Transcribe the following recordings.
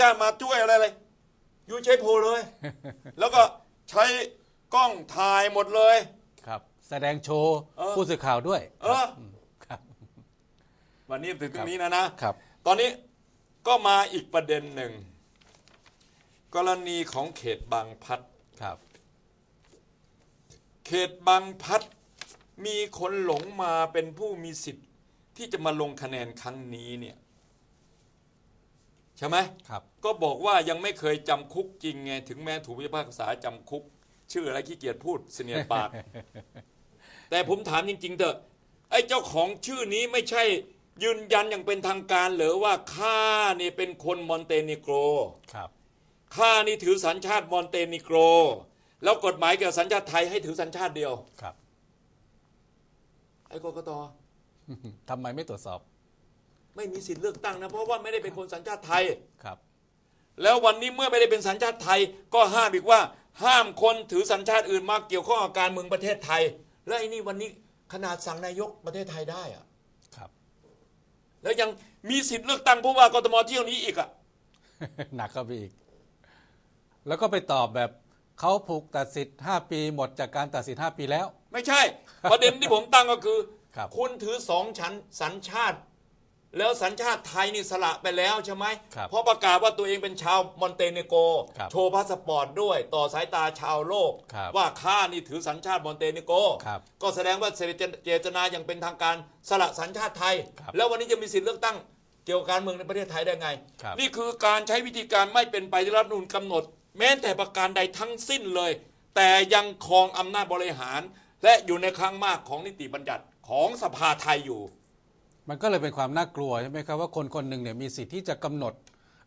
ชาติมาช่วยอะไรเลยอยู่ใช้โพลเลย แล้วก็ใช้กล้องถ่ายหมดเลย ครับ แสดงโชว์เออผู้สื่อข่าวด้วย เออครับ วันนี้ถึงตครรับงนี้นะนะครับ ตอนนี้ก็มาอีกประเด็นหนึ่ง กรณีของเขตบางพลัดครับ เขตบางพลัดมีคนหลงมาเป็นผู้มีสิทธิ์ที่จะมาลงคะแนนครั้งนี้เนี่ย ใช่ไหมครับก็บอกว่ายังไม่เคยจำคุกจริงไงถึงแม้ถูกพิพากษาจำคุก ชื่ออะไรขี้เกียจพูดเสนียดปาก แต่ผมถามจริง ๆเถอะไอ้เจ้าของชื่อนี้ไม่ใช่ยืนยันอย่างเป็นทางการเหรือว่าข้านี่เป็นคนมอนเตเนโกรครับข้านี่ถือสัญชาติมอนเตเนโกร แล้วกฎหมายเกี่ยวกับสัญชาติไทยให้ถือสัญชาติเดียวครับ ไอ้กกตทำไมไม่ตรวจสอบ ไม่มีสิทธิ์เลือกตั้งนะ เพราะว่าไม่ได้เป็นคนสัญชาติไทย ครับ แล้ววันนี้เมื่อไม่ได้เป็นสัญชาติไทย ก็ห้ามอีกว่า ห้ามคนถือสัญชาติอื่นมาเกี่ยวข้องกับการเมืองประเทศไทย แล้วไอ้นี่วันนี้ขนาดสั่งนายกประเทศไทยได้อะครับ แล้วยังมีสิทธิ์เลือกตั้งผู้ว่ากทมเที่ยวนี้อีกอะหนักเข้าไปอีก แล้วก็ไปตอบแบบเขาผูกตัดสิทธิ์5ปีหมดจากการตัดสิทธิ์5ปีแล้ว ไม่ใช่ ประเด็นที่ผมตั้งก็คือครับณถือสองชั้นสัญชาติ แล้วสัญชาติไทยนี่สละไปแล้วใช่ไหมครับเพราะประกาศว่าตัวเองเป็นชาวมอนเตเนโกรครับโชว์พาสปอร์ตด้วยต่อสายตาชาวโลก ครับว่าข้านี่ถือสัญชาติมอนเตเนโกรครับก็แสดงว่าเจตนาอย่างเป็นทางการสละสัญชาติไทย ครับ แล้ววันนี้จะมีสิทธิ์เลือกตั้งเกี่ยวกับการเมืองในประเทศไทยได้ไง ครับ นี่คือการใช้วิธีการไม่เป็นไปที่รัฐธรรมนูญกำหนด แม้แต่ประการใดทั้งสิ้นเลย แต่ยังครองอำนาจบริหาร และอยู่ในครั้งมากของนิติบัญญัติของสภาไทยอยู่ มันก็เลยเป็นความน่ากลัวใช่ไหมครับว่าคนคนหนึ่งเนี่ยมีสิทธิ์ที่จะกำหนด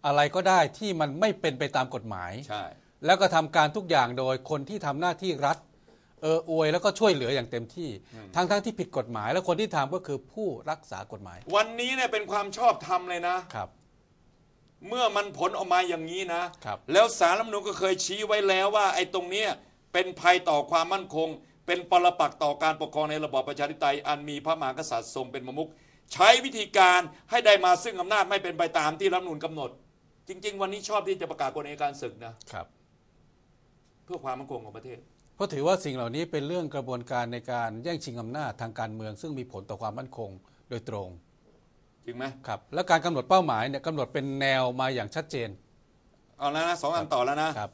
อะไรก็ได้ที่มันไม่เป็นไปตามกฎหมาย ใช่ แล้วก็ทำการทุกอย่างโดยคนที่ทำหน้าที่รัฐเอออวยแล้วก็ช่วยเหลืออย่างเต็มที่ ทั้งทั้งที่ผิดกฎหมาย แล้วคนที่ทำก็คือผู้รักษากฎหมาย วันนี้เนี่ยเป็นความชอบธรรมเลยนะครับ เมื่อมันผลออกมาอย่างนี้นะครับแล้วสารรัฐธรรมนูญก็เคยชี้ไว้แล้วว่า ไอ้ตรงเนี้ยเป็นภัยต่อความมั่นคง เป็นปรปักษ์ต่อการปกครองในระบอบประชาธิปไตยอันมีพระมหากษัตริย์ทรงเป็นประมุข ใช้วิธีการให้ได้มาซึ่งอำนาจไม่เป็นไปตามที่รัฐธรรมนูญกำหนด จริง ๆ วันนี้ชอบที่จะประกาศกฎอัยการศึกนะครับ เพื่อความมั่นคงของประเทศ เพราะถือว่าสิ่งเหล่านี้เป็นเรื่องกระบวนการในการแย่งชิงอำนาจทางการเมือง ซึ่งมีผลต่อความมั่นคงโดยตรงจริงไหมครับ และการกำหนดเป้าหมายเนี่ยกำหนดเป็นแนวมาอย่างชัดเจน เอาแล้วนะสองอันต่อแล้วนะ ครับ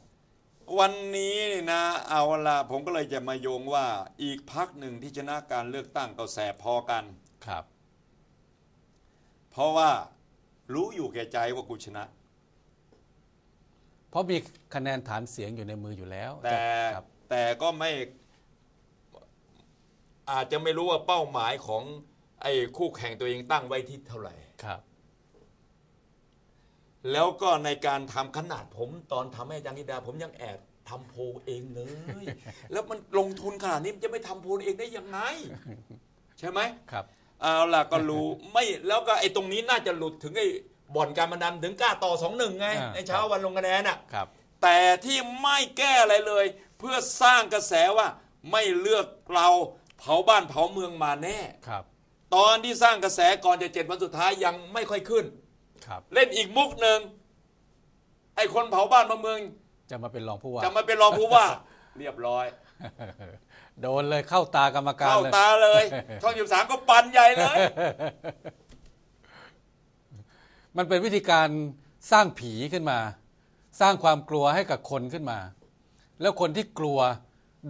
วันนี้นี่นะเอาละผมก็เลยจะมาโยงว่าอีกพักหนึ่งที่ชนะการเลือกตั้งก็แสบพอกัน ครับ เพราะว่ารู้อยู่แก่ใจว่ากูชนะ เพราะมีคะแนนฐานเสียงอยู่ในมืออยู่แล้วแต่ครับแต่ก็ไม่อาจจะไม่รู้ว่าเป้าหมายของไอ้คู่แข่งตัวเองตั้งไว้ที่เท่าไหร่ ครับ แล้วก็ในการทำขนาดผมตอนทำให้อาจารย์นิดา ผมยังแอบทำโพลเองเลย แล้วมันลงทุนขนาดนี้มันจะไม่ทำโพลเองได้ยังไง ใช่ไหม ครับ เอาล่ะก็รู้ไม่แล้วก็ไอ้ตรงนี้น่าจะหลุดถึงไอ้บ่อนการพนันถึงกล้าต่อสองหนึ่งไงอ่า ในเช้าวันลงคะแนนอะ ครับ แต่ที่ไม่แก้อะไรเลย เพื่อสร้างกระแสว่าไม่เลือกเราเผาบ้านเผาเมืองมาแน่ ครับตอนที่สร้างกระแสก่อนจะเจ็ดวันสุดท้ายยังไม่ค่อยขึ้น ครับ เล่นอีกมุกหนึ่งไอ้คนเผาบ้านเผาเมือง จะมาเป็นรองผู้ว่า จะมาเป็นรองผู้ว่า เรียบร้อย โดนเลยเข้าตากรรมการเข้าเลยตาเลย ช่องยิบสามก็ปันใหญ่เลย มันเป็นวิธีการสร้างผีขึ้นมา สร้างความกลัวให้กับคนขึ้นมา แล้วคนที่กลัว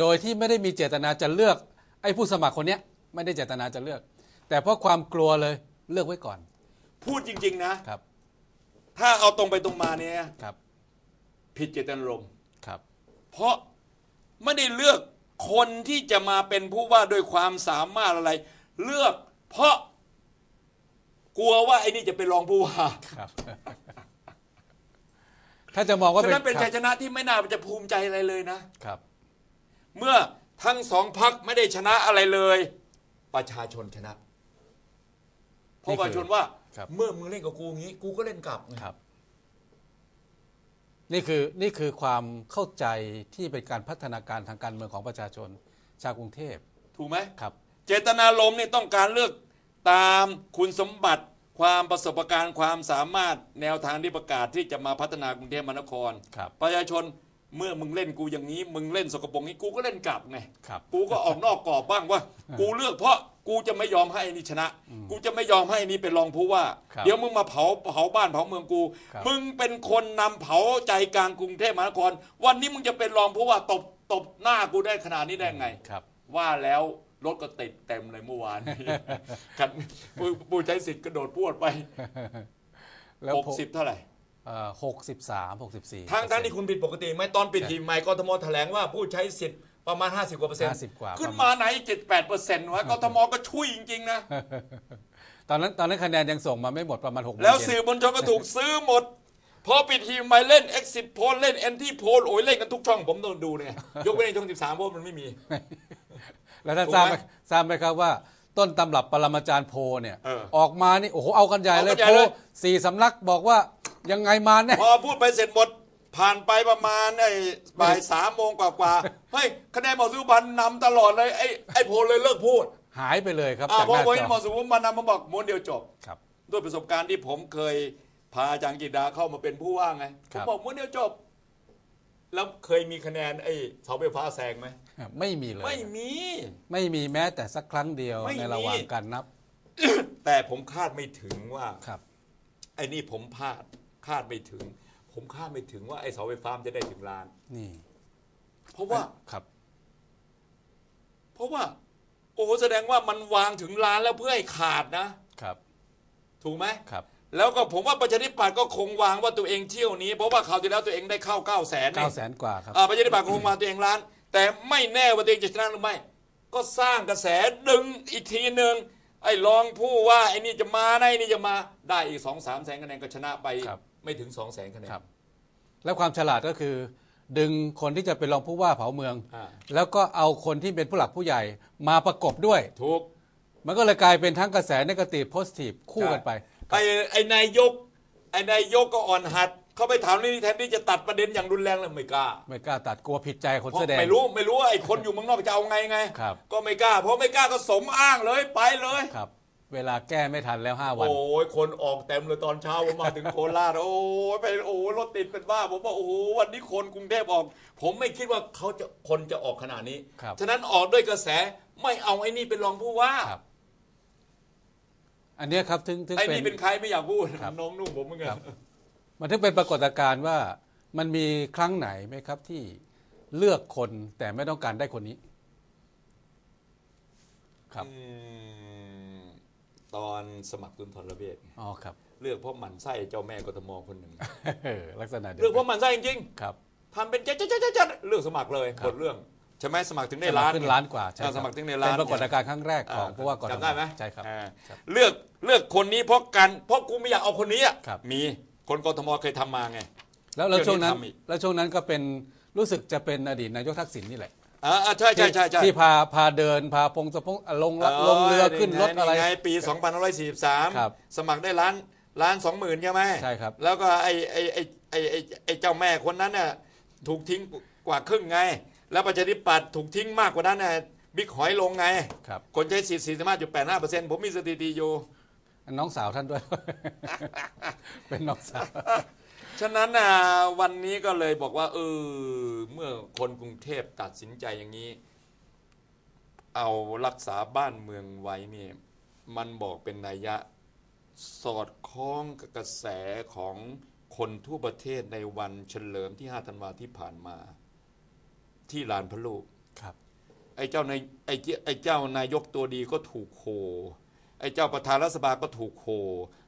โดยที่ไม่ได้มีเจตนาจะเลือก ไอ้ผู้สมัครคนเนี้ย ไม่ได้เจตนาจะเลือก แต่เพราะความกลัวเลยเลือกไว้ก่อน พูดจริง ๆ นะครับ ถ้าเอาตรงไปตรงมาเนี่ยครับ ผิดเจตนารมณ์ครับ เพราะไม่ได้เลือก คนที่จะมาเป็นผู้ว่าด้วยความสามารถอะไร เลือกเพราะกลัวว่าไอ้นี่จะเป็นรองผู้ว่าครับ ถ้าจะมองว่าฉะนั้นเป็นคชัรัยชนะที่ไม่น่าจะภูมิใจอะไรเลยนะครับ เมื่อทั้งสองพักไม่ได้ชนะอะไรเลย ประชาชนชนะเพราะประชาชนว่าครับเมื่อมึงเล่นกับกูงี้ กูก็เล่นกลับไงครับ นี่คือนี่คือความเข้าใจที่เป็นการพัฒนาการทางการเมืองของประชาชนชาวกรุงเทพถูกไหมครับ เจตนารมณ์นี่ต้องการเลือกตามคุณสมบัติความประสบการณ์ความสามารถแนวทางที่ประกาศที่จะมาพัฒนากรุงเทพมหานคร ครับประชาชนเมื่อมึงเล่นกูอย่างนี้ มึงเล่นสกปรกนี้กูก็เล่นกลับไงครับกูก็ออกนอกกรอบบ้างว่า กูเลือกเพราะ กูจะไม่ยอมให้ไอ้นี่ชนะ กูจะไม่ยอมให้ไอ้นี่เป็นรองผู้ว่า ครับเดี๋ยวมึงมาเผาเผาบ้านเผาเมืองกู ครับ มึงเป็นคนนำเผาใจกลางกรุงเทพมหานคร วันนี้มึงจะเป็นรองผู้ว่าตบตบหน้ากูได้ขนาดนี้ได้ไง ครับ ว่าแล้วรถก็ติดเต็มเลยเมื่อวานนี้คันผู้ผู้ใช้สิทธิ์กระโดดพรวดไปแล้วหกสิบเท่าไหร่ หกสิบสามหกสิบสี่ทางทางที่คุณผิดปกติไหมตอนปิดหีบใหม่กทมแถลงว่าผู้ใช้สิทธิ์ ประมาณ 50กว่าเปอร์เซ็นต์50กว่าขึ้นมาไหน 78เปอร์เซ็นต์วะกทมก็ช่วยจริง ๆ นะ ตอนนั้นตอนนั้นคะแนนยังส่งมาไม่หมดประมาณหกโมงแล้วเย็นสื่อมวลชนก็ถูกซื้อหมดพอปิดหีบใหม่เล่น exit poll เล่น anti poll โอ้ยเล่นกันทุกช่องผมโดนดูเนี่ยยกเว้นในช่อง 13เพราะมันไม่มี แล้วท่านถูกทราบไหไหมมทราบไหมครับว่าต้นตำรับปรมาจารย์โพเนี่ยเออออกมานี่โอ้โหเอากันใหญ่เลยเอากันใหญ่โพเลยสี่สำนักบอกว่ายังไงมาเนี่ยพอพูดไปเสร็จหมด ผ่านไปประมาณไอ้บ่ายสามโมงกว่าๆเฮ้ยคะแนนหมอสุพันธ์นำตลอดเลยไอ้ไอ้โพลเลยเลิกพูดหายไปเลยครับอ่าจากพอหน้าโพลจหมออสุพันธ์นำมาบอกม้วนเดียวจบ ครับ ด้วยประสบการณ์ที่ผมเคยพาอาจารย์กิตดาเข้ามาเป็นผู้ว่าไงคผรัมบ บอกม้วนเดียวจบ แล้วเคยมีคะแนนไอ้เสาไฟฟ้าแซงไหมไม่มีเลย ไม่มี ไม่มีแม้แต่สักครั้งเดียวไม่มี ในระหว่างการนับแต่ผมคาดไม่ถึงว่า ครับ ไอ้นี่ผมพลาดคาดไม่ถึง ผมคาดไม่ถึงว่าไอ้เสาไฟฟ้ามันจะได้ถึงล้าน นี่เพราะว่า ครับ เพราะว่า โอ้โหแสดงว่ามันวางถึงล้านแล้วเพื่อให้ขาดนะครับ ถูกไหมครับ แล้วก็ผมว่าประชาธิปัตย์ก็คงวางว่าตัวเองเที่ยวนี้เพราะว่าคราวที่แล้วตัวเองได้เข้า9ก้าแสนเก้าแสนกว่าครับประชาธิปัตย์ก็คงมาตัวเองล้าน แต่ไม่แน่ว่าตัวเองจะชนะหรือไม่ ก็สร้างกระแสดึงอีกทีหนึ่งไอ้รองผู้ว่าไอ้นี่จะมาไอ้นี่จะมาได้อีกสองสามแสนคะแนนก็ชนะไปครับ ไม่ถึงสองแสนคะแนน ครับ แล้วความฉลาดก็คือ ดึงคนที่จะเป็นรองผู้ว่าเผาเมือง อ่า แล้วก็เอาคนที่เป็นผู้หลักผู้ใหญ่มาประกบด้วย ถูกมันก็เลยกลายเป็นทั้งกระแสนกาตีฟโพสทีฟคู่กันไปไอ้ไอ้นายก ไอ้นายกก็อ่อนหัด เขาไปถามนี่แทนที่จะตัดประเด็นอย่างรุนแรงเลยไม่กล้า ไม่กล้าตัดกลัวผิดใจคนเพราะแสดง ไม่รู้ไม่รู้ว่าไอ้คนอยู่เมืองนอกจะเอาไงไง ครับ ก็ไม่กล้าเพราะไม่กล้าก็สมอ้างเลยไปเลย ครับ เวลาแก้ไม่ทันแล้ว5วัน โอ้ยคนออกเต็มเลยตอนเช้าผมมาถึงโคราชโอ้ยไปโอ้ยรถติดเป็นบ้าผมว่าโอ้โหวันนี้คนกรุงเทพออก ผมไม่คิดว่าเขาจะคนจะออกขนาดนี้ครับฉะนั้นออกด้วยกระแสไม่เอาไอ้นี่เป็นรองผู้ว่าครับอันเนี้ยครับถึงถึงไอ้เป็นนี่เป็นใครไม่อยากพูดครับน้องนุ่มผมเหมือนกัครันบมันถึงเป็นปรากฏการณ์ว่ามันมีครั้งไหนไหมครับที่เลือกคนแต่ไม่ต้องการได้คนนี้ ครับอืม ตอนสมัครตุนทรเบศอ๋อครับ เลือกเพราะหมันไส้เจ้าแม่กทมคนหนึ่งเออลักษณะเดียวเลือกเพกัราะหมันไส้จริงครับๆทำเป็นเจ๊จ๊จ๊จ๊เลือกสมัครเลยครับหมดเรื่องใช่ไหมสมัครถึงได้สมัคล้ารนขึ้นล้านกว่าใช่อ่าคบสมัครถึงในล้านเป็นปรากฏการณ์ครั้งแรกของผู้ว่ากทมจำได้ไหมใช่ครับอ่าครับเลือกเลือกคนนี้เพราะกันเพราะกูไม่อยากเอาคนนี้อะครับมีคนกทมเคยทำมาไงแล้วแล้วเดี๋ยวนี้ช่วงนั้นทำอีกแล้วช่วงนั้นก็เป็นรู้สึกจะเป็นอดีตนายกทักษิณนี่แหละ อ่าอ่าใช่ใช่ใช่ใช่ที่พาพาเดินพาพงสะพงลงละลงเรือขึ้นรถอะไรนี่ไงปีครับ2543 สมัครได้ล้านล้านสองหมื่นใช่ไหมใช่ครับแล้วก็ไอ้ไอ้ไอ้ไอ้ไอ้ไอ้เจ้าแม่คนนั้นน่ะถูกทิ้งกว่าครึ่งไง แล้วประชาธิปัตย์ถูกทิ้งมากกว่านั้นน่ะบิ๊กหอยลงไงครับคนใช้สิทธิ์45.85เปอร์เซ็นต์ผมมีสถิติอยู่น้องสาวท่านด้วย เป็นน้องสาว ฉะนั้นน่ะวันนี้ก็เลยบอกว่า เออ เมื่อคนกรุงเทพตัดสินใจอย่างนี้ เอารักษาบ้านเมืองไว้เนี่ยมันบอกเป็นนัยยะสอดคล้องกับกระแสของคนทั่วประเทศในวันเฉลิมที่ 5 ธันวาที่ผ่านมา ที่ลานพระลูกครับ ไอ้เจ้านายไอ้เจ้าไอ้เจ้านายกตัวดีก็ถูกโหไอ้เจ้าประธานรัฐสภาก็ถูกโห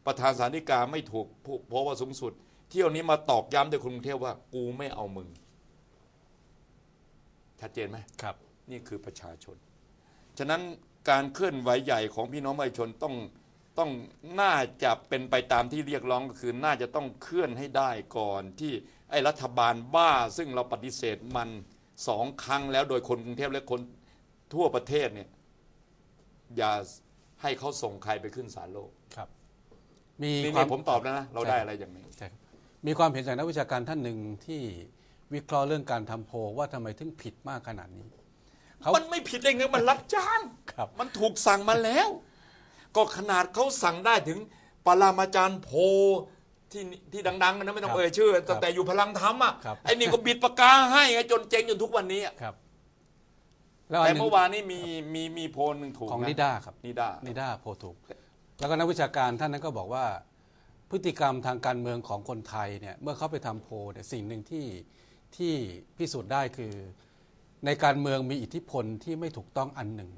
ประธานสานิกาไม่ถูกผู้เพราะว่าสูงสุด เที่ยวนี้มาตอกย้ำโดยคนกรุงเทพว่ากูไม่เอามึงชัดเจนไหมครับ นี่คือประชาชน ฉะนั้นการเคลื่อนไหวใหญ่ของพี่น้องประชาชนต้องต้องน่าจะเป็นไปตามที่เรียกร้องก็คือน่าจะต้องเคลื่อนให้ได้ก่อนที่ไอ้รัฐบาลบ้า ซึ่งเราปฏิเสธมันสองครั้งแล้วโดยคนกรุงเทพและคนทั่วประเทศเนี่ยอย่าให้เขาส่งใครไปขึ้นศาลโลก ครับ มีนี่ควานี่มผมตอบแล้วนะ เราใช่ได้ครับอะไรอย่างนี้ ใช่ครับ มีความเห็นจากนักวิชาการท่านหนึ่งที่วิเคราะห์เรื่องการทำโพลว่าทำไมถึงผิดมากขนาดนี้เขามันไม่ผิดได้ไงมันรับจ้างครับ มันถูกสั่งมาแล้ว ก็ขนาดเขาสั่งได้ถึงปรามาจารย์โพที่ที่ดังๆนะไม่ต้องครับเอ่ยชื่อครัตั้บงแต่อยู่พลังธรรมอะครับไอ้นี่ก็บิดปากกาให้ไงจนเจ๊งจนทุกวันนี้อะครับแล้วอันแต่หนึ่งเมื่อวานนี้มีมีมีโพลหนึ่งถูกของะนิด้าครับนิด้านิด้าโพลถูก แล้วก็นักวิชาการท่านนั้นก็บอกว่า พฤติกรรมทางการเมืองของคนไทยเนี่ยเมื่อเขาไปทำโพลเนี่ยสิ่งหนึ่งที่ที่พิสูจน์ได้คือในการเมืองมีอิทธิพลที่ไม่ถูกต้องอันหนึ่ง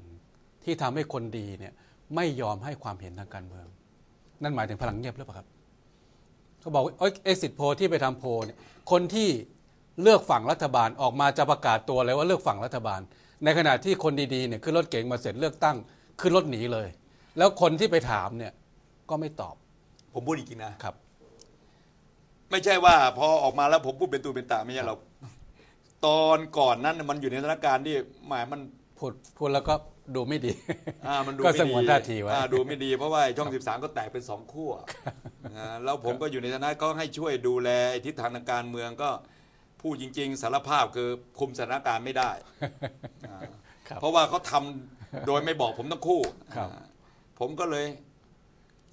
ที่ทำให้คนดีเนี่ยไม่ยอมให้ความเห็นทางการเมือง นั่นหมายถึงพลังเงียบหรือเปล่าครับเขาบอกว่าเอ็กซิสโพที่ไปทำโพเนี่ยคนที่เลือกฝั่งรัฐบาลออกมาจะประกาศตัวเลยว่าเลือกฝั่งรัฐบาล ในขณะที่คนดีๆเนี่ยขึ้นรถเก๋งมาเสร็จเลือกตั้งขึ้นรถหนีเลย แล้วคนที่ไปถามเนี่ยก็ไม่ตอบ ผมพูดอีกทีนะครับ ไม่ใช่ว่าพอออกมาแล้วผมพูดเป็นตูเป็นตาไม่ใช่หรอกตอนก่อนนั้นน่ะมันอยู่ในสถานการณ์ที่หมายมันพูดพูดแล้วก็ดูไม่ดีอ่ามันดูก็ไม่สดีงวนท่าทีไว้ อ่าดูไม่ดีเพราะว่าไอ้ช่อง 13 ก็แตกเป็นสองขั้วอ่าแล้วผมก็อยู่ในฐานะก็ให้ช่วยดูแลไอ้ทิศทางทางการเมืองก็พูดจริง ๆ สารภาพคือคุมสถานการณ์ไม่ได้อ่าครับเพราะว่าเขาทำโดยไม่บอกผมทั้งคู่ครับ อ่าผมก็เลย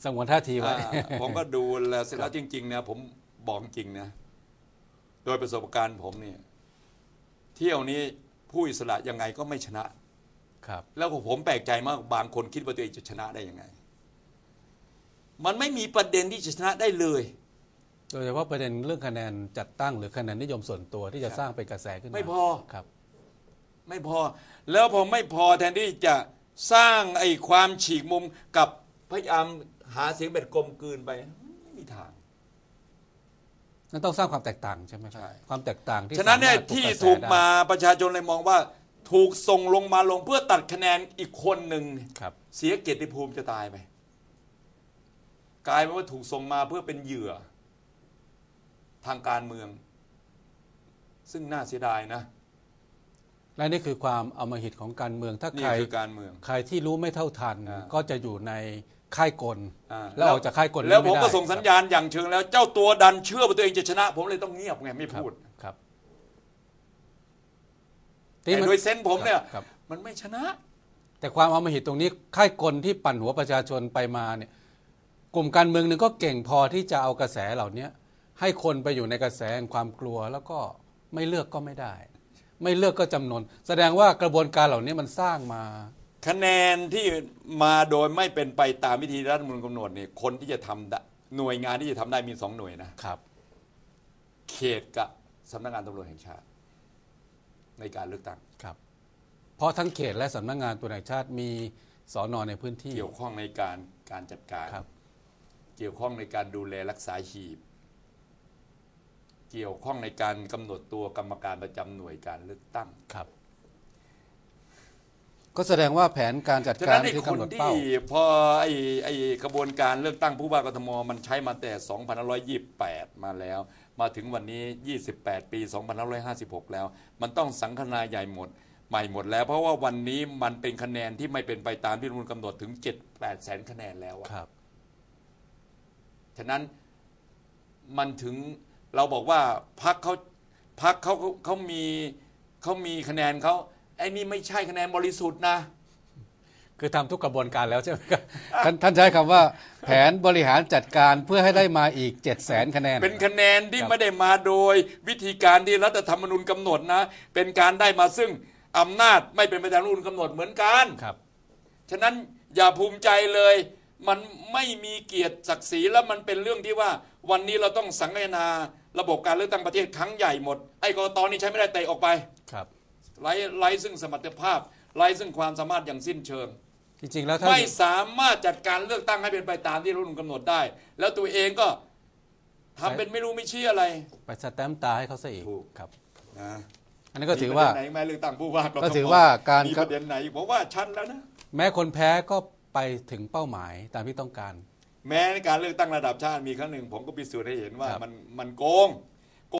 สงวนท่าทีไว้ อ่าผมก็ดูแลเสร็จแล้วจริง ๆ นะ ผมบอกจริงนะ โดยประสบการณ์ผมเนี่ย เที่ยวนี้ผู้อิสระยังไงก็ไม่ชนะ ครับ แล้วก็ผมแปลกใจมากบางคนคิดว่าตัวเองจะชนะได้ยังไง มันไม่มีประเด็นที่จะชนะได้เลย โดยเฉพาะประเด็นเรื่องคะแนนจัดตั้งหรือคะแนนนิยมส่วนตัวที่จะสร้างเป็นกระแสขึ้นมาไม่พอ ครับ ไม่พอ แล้วพอไม่พอแทนที่จะสร้างไอ้ความฉีกมุมกับพยายาม หาเสียงแบบกลมกลืนไปไม่มีทางนั่นต้องสร้างความแตกต่างใช่ไหมครับใช่ความแตกต่างที่ฉะนั้นเนี่ยสามารถที่กระแสถูกได้มาประชาชนเลยมองว่า ถูกส่งลงมาลงเพื่อตัดคะแนนอีกคนหนึ่งครับเสียเกียรติภูมิจะตายไปกลายเป็นว่าถูกส่งมาเพื่อเป็นเหยื่อ ทางการเมือง ซึ่งน่าเสียดายนะ และนี่คือความอำมหิตของการเมืองถ้านี่ใครคือการเมือง ใครที่รู้ไม่เท่าทันอ่าก็จะอยู่ใน ค่ายกลอ่าแล้วออกจากค่ายกลแล้วผมไได้ก็ส่งสัญญาณอย่างเชิงแล้ว เจ้าตัวดันเชื่อว่าตัวเองจะชนะ ผมเลยต้องเงียบไงไม่ครับพูดครับแต่มันโดยเซนส์ผมเนี่ยครับมันไม่ชนะ แต่ความอำมหิตตรงนี้ค่ายกลที่ปั่นหัวประชาชนไปมาเนี่ย กลุ่มการเมืองหนึ่งก็เก่งพอที่จะเอากระแสเหล่านี้ให้คนไปอยู่ในกระแสแห่งความกลัวแล้วก็ไม่เลือกก็ไม่ได้ ไม่เลือกก็จำนน แสดงว่ากระบวนการเหล่านี้มันสร้างมา คะแนนที่มาโดยไม่เป็นไปตามวิธีรัฐธรรมนูญกำหนดเนี่ยคนที่จะทำได้หน่วยงานที่จะทำได้มีสองหน่วยนะครับ เขตกับสำนักงานตำรวจแห่งชาติ ในการเลือกตั้งครับ เพราะทั้งเขตและสำนักงานตัวแห่งชาติมีสอนอในพื้นที่ เกี่ยวข้องในการการจัดการ ครับ เกี่ยวข้องในการดูแลรักษาหีบ เกี่ยวข้องในการกำหนดตัวกรรมการประจำหน่วยการเลือกตั้งครับ ก็แสดงว่าแผนการจัดฉะการนั้นไอ้ที่คนกำหนดที่เป้าพอไอ้ไอ้กระบวนการเลือกตั้งผู้ว่ากทมมันใช้มาแต่ 2528 มาแล้ว มาถึงวันนี้ 28 ปี 2556 แล้ว มันต้องสังคนาใหญ่หมด ใหม่หมดแล้ว เพราะว่าวันนี้มันเป็นคะแนนที่ไม่เป็นไปตามที่รัฐธรรมนูญกำหนดถึง 7-8แสนคะแนนแล้วอะ ครับ ฉะนั้นมันถึงเราบอกว่าพักเขาพักเขาเขาเขามีเขามีคะแนนเขาไอ้นี่ไม่ใช่คะแนนบริสุทธิ์นะคือทำทุกกระบวนการแล้วใช่ไหมครับท่านท่านใช้คำว่าแผนบริหารจัดการเพื่อให้ได้มาอีก7จ็ดแสนคะแนน เป็นคะแนนที่ครับไม่ได้มาโดย วิธีการที่รัฐธรรมนูญกำหนดนะ เป็นการได้มาซึ่งอำนาจไม่เป็นไปตามรัฐธรรมนูญกำหนดเหมือนกันครับ ฉะนั้นอย่าภูมิใจเลย มันไม่มีเกียรติศักดิ์ศรีแล้วมันเป็นเรื่องที่ว่า วันนี้เราต้องสังเกนาระบบการเลือกตั้งประเทศครั้งใหญ่หมดไอ้กตนี่ใช้ไม่ได้เตะออกไปครับ ไร้ไร้ซึ่งสมรรถภาพไร้ซึ่งความสามารถอย่างสิ้นเชิง จริงๆแล้วถ้าไม่สามารถจัดการเลือกตั้งให้เป็นไปตามที่รัฐธรรมนูญกำหนดได้ แล้วตัวเองก็ทำเป็นไม่รู้ไม่ชี้อะไรไปสแตมป์ตาให้เขาซะอีกถูกครับ นะอันนี้ก็ถือว่า มีประเด็นไหนแม่เลือกตั้งผู้ว่ากทมก็ถือว่าการ มีประเด็นไหนผมว่าชัดแล้วนะ แม้คนแพ้ก็ไปถึงเป้าหมายตามที่ต้องการ แม้ในการเลือกตั้งระดับชาติมีครั้งหนึ่ง ผมก็พิสูจน์ให้เห็นว่าครับ มันมันโกง